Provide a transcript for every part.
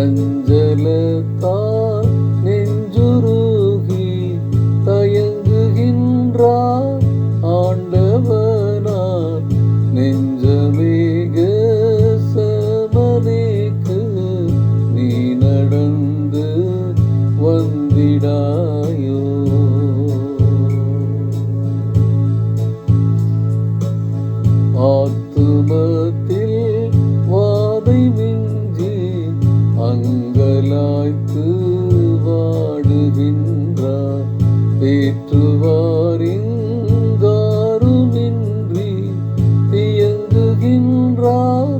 வந்திடாயோ சஞ்சலத்தால் அங்கலாய்த்து வாடுகின்றார் தேற்றுவாரிங்காருமின்றி தியங்குகின்றார்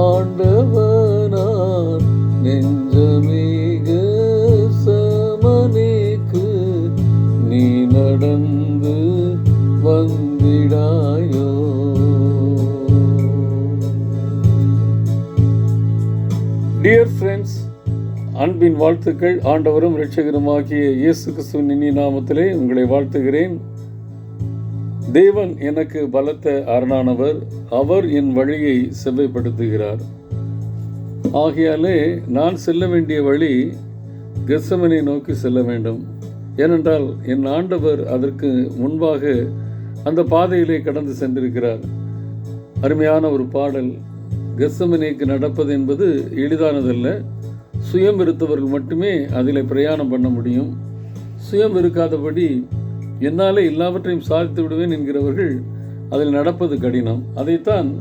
ஆண்டவனார் நெஞ்சமேக சமனேக்கு நீ நடந்து வந்திடாயோ. Dear friends, அன்பின் வாழ்த்துக்கள் ஆண்டவரும் இரட்சகருமாகிய இயேசு கிறிஸ்துவின் இனிய நாமத்திலே உங்களை வாழ்த்துகிறேன். தேவன் எனக்கு பலத்த அரணானவர் அவர் என் வழியை செவ்வைப்படுத்துகிறார். ஆகையாலே நான் செல்ல வேண்டிய வழி கெசமனை நோக்கி செல்ல வேண்டும். ஏனென்றால் என் ஆண்டவர் அதற்கு முன்பாக அந்த பாதையிலே கடந்து சென்றிருக்கிறார். அருமையான ஒரு பாடல் கெசமனைக்கு நடப்பது என்பது எளிதானதல்ல. சுயம் இருத்தவர்கள் மட்டுமே அதில் பிரயாணம் பண்ண முடியும். சுயம் இருக்காதபடி என்னாலே எல்லாவற்றையும் சாதித்து விடுவேன் என்கிறவர்கள் அதில் நடப்பது கடினம். அதைத்தான்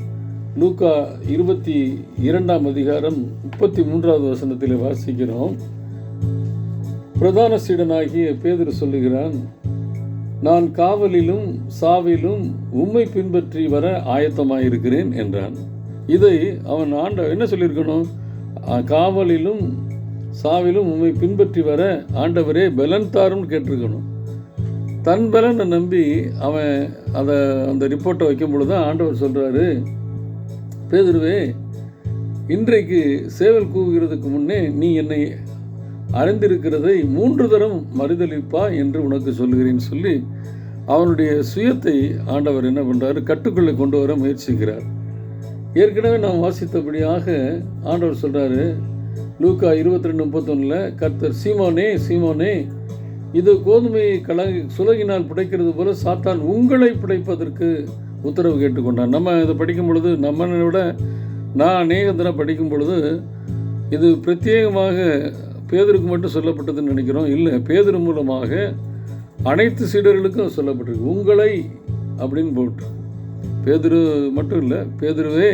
லூக்கா இருபத்தி இரண்டாம் அதிகாரம் முப்பத்தி மூன்றாவது வசனத்தில் வாசிக்கிறோம். பிரதான சீடனாகிய பேதர் சொல்லுகிறான் நான் காவலிலும் சாவிலும் உம்மை பின்பற்றி வர ஆயத்தமாயிருக்கிறேன் என்றான். இதை அவன் ஆண்ட என்ன சொல்லியிருக்கணும்? காவலிலும் சாவிலும் உம்மை பின்பற்றி வர ஆண்டவரே பலன் தாரும்னு கேட்டிருக்கணும். தன் பலனை நம்பி அவன் அதை அந்த ரிப்போர்ட்டை வைக்கும் பொழுது தான் ஆண்டவர் சொல்கிறாரு பேதுருவே இன்றைக்கு சேவல் கூவுகிறதுக்கு முன்னே நீ என்னை அறிந்திருக்கிறதை மூன்று தரம் மறுதளிப்பா என்று உனக்கு சொல்லுகிறேன்னு சொல்லி அவனுடைய சுயத்தை ஆண்டவர் என்ன பண்ணுறாரு கட்டுக்குள்ளே கொண்டு வர முயற்சிக்கிறார். ஏற்கனவே நாம் வாசித்தபடியாக ஆண்டவர் சொல்கிறாரு லூக்கா இருபத்தி ரெண்டு முப்பத்தொன்னில் கர்த்தர் சீமோனே சீமோனே இது கோதுமையை கலங்கி சுலகினால் பிடைக்கிறது போல சாத்தான் உங்களை பிடைப்பதற்கு உத்தரவு கேட்டுக்கொண்டான். நம்ம இதை படிக்கும் பொழுது நம்மளை விட நான் அநேக தினம் படிக்கும் பொழுது இது பிரத்யேகமாக பேதருக்கு மட்டும் சொல்லப்பட்டதுன்னு நினைக்கிறோம். இல்லை பேதர் மூலமாக அனைத்து சீடர்களுக்கும் சொல்லப்பட்டிருக்கு. உங்களை அப்படின்னு போட்டு. பேதுரு மட்டும் இல்லை பேதுருவே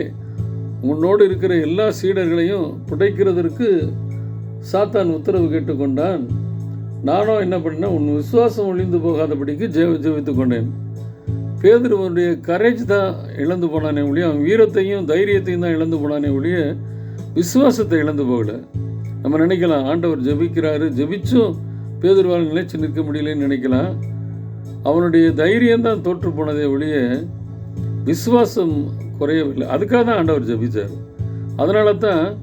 உன்னோடு இருக்கிற எல்லா சீடர்களையும் புடைக்கிறதற்கு சாத்தான் உத்தரவு கேட்டுக்கொண்டான் நானும் என்ன பண்ணேன் உன் விசுவாசம் ஒழிந்து போகாதபடிக்கு ஜெய ஜெபித்து கொண்டேன். பேதுருவனுடைய கரேஜ் தான் இழந்து போனானே ஒழிய அவன் வீரத்தையும் தைரியத்தையும் தான் இழந்து போனானே ஒழிய விசுவாசத்தை இழந்து போகல. நம்ம நினைக்கலாம் ஆண்டவர் ஜெபிக்கிறாரு ஜெபிச்சும் பேதுருவால் நிலைச்சு நிற்க முடியலன்னு நினைக்கலாம். அவனுடைய தைரியம் தான் தோற்று போனதே ஒழிய விசுவாசம் குறையவில்லை. அதுக்காக தான் ஆண்டவர் ஜெபிச்சார். அதனால தான்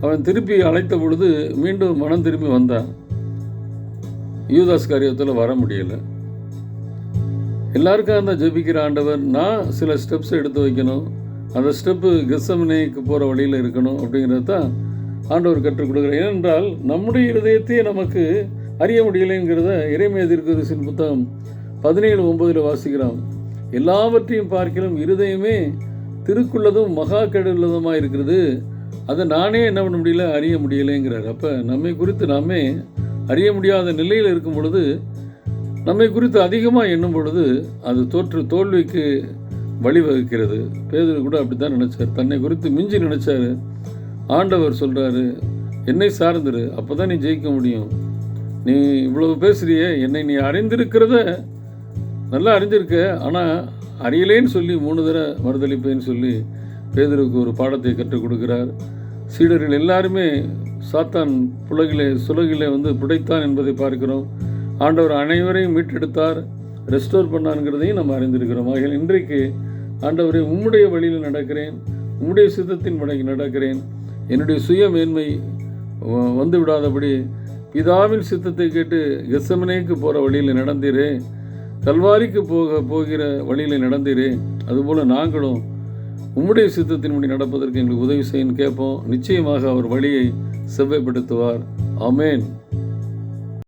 அவன் திருப்பி அழைத்த பொழுது மீண்டும் மனம் திரும்பி வந்தான். யூதாஸ் காரியத்தில் வர முடியலை. எல்லாருக்கும் தான் ஜெபிக்கிற ஆண்டவர் நான் சில ஸ்டெப்ஸ் எடுத்து வைக்கணும். அந்த ஸ்டெப்பு கெசமனைக்கு போகிற வழியில் இருக்கணும் அப்படிங்கிறது தான் ஆண்டவர் கற்றுக் கொடுக்குறார். ஏனென்றால் நம்முடைய இருதயத்தையே நமக்கு அறிய முடியலைங்கிறத இறைமைய புத்தகம் பதினேழு ஒன்பதில் வாசிக்கிறோம் எல்லாவற்றையும் பார்க்கிலும் இருதயமே திருக்குள்ளதும் மகா கெடுள்ளதுமாக இருக்கிறது. அதை நானே என்ன பண்ண முடியல? அறிய முடியலைங்கிறார். அப்போ நம்மை குறித்து நாமே அறிய முடியாத நிலையில் இருக்கும் பொழுது நம்மை குறித்து அதிகமாக எண்ணும் பொழுது அது தோற்று தோல்விக்கு வழிவகுக்கிறது பேதர் கூட அப்படி தான் நினச்சார். தன்னை குறித்து மிஞ்சி நினச்சாரு. ஆண்டவர் சொல்கிறாரு என்னை சார்ந்துரு. அப்போ தான் நீ ஜெயிக்க முடியும். நீ இவ்வளவு பேசுறியே. என்னை நீ அறிந்திருக்கிறத நல்லா அறிஞ்சிருக்க. ஆனால் அறியலேன்னு சொல்லி மூணு தடவை மறுதளிப்பேன்னு சொல்லி பேதருக்கு ஒரு பாடத்தை கற்றுக் கொடுக்கிறார். சீடர்கள் எல்லாருமே சாத்தான் புலகிலே சுலகிலே வந்து புடைத்தான் என்பதை பார்க்கிறோம். ஆண்டவர் அனைவரையும் மீட்டெடுத்தார். ரெஸ்டோர் பண்ணாங்கிறதையும் நம்ம அறிந்திருக்கிறோம். ஆகையால் இன்றைக்கு ஆண்டவரை உம்முடைய வழியில் நடக்கிறேன். உம்முடைய சித்தத்தின் படைக்கு நடக்கிறேன். என்னுடைய சுய மேன்மை வ- வந்து விடாதபடி பிதாவின் சித்தத்தை கேட்டு எசமனேக்கு போகிற வழியில் நடந்தீரே. கல்வாரிக்கு போக போகிற வழியில் நடந்தீரே அதுபோல் நாங்களும் உம்முடைய சித்தத்தின்படி நடப்பதற்கு எங்களுக்கு உதவி செய்யன்னு கேட்போம். நிச்சயமாக அவர் வழியை செவ்வைப்படுத்துவார். அமேன்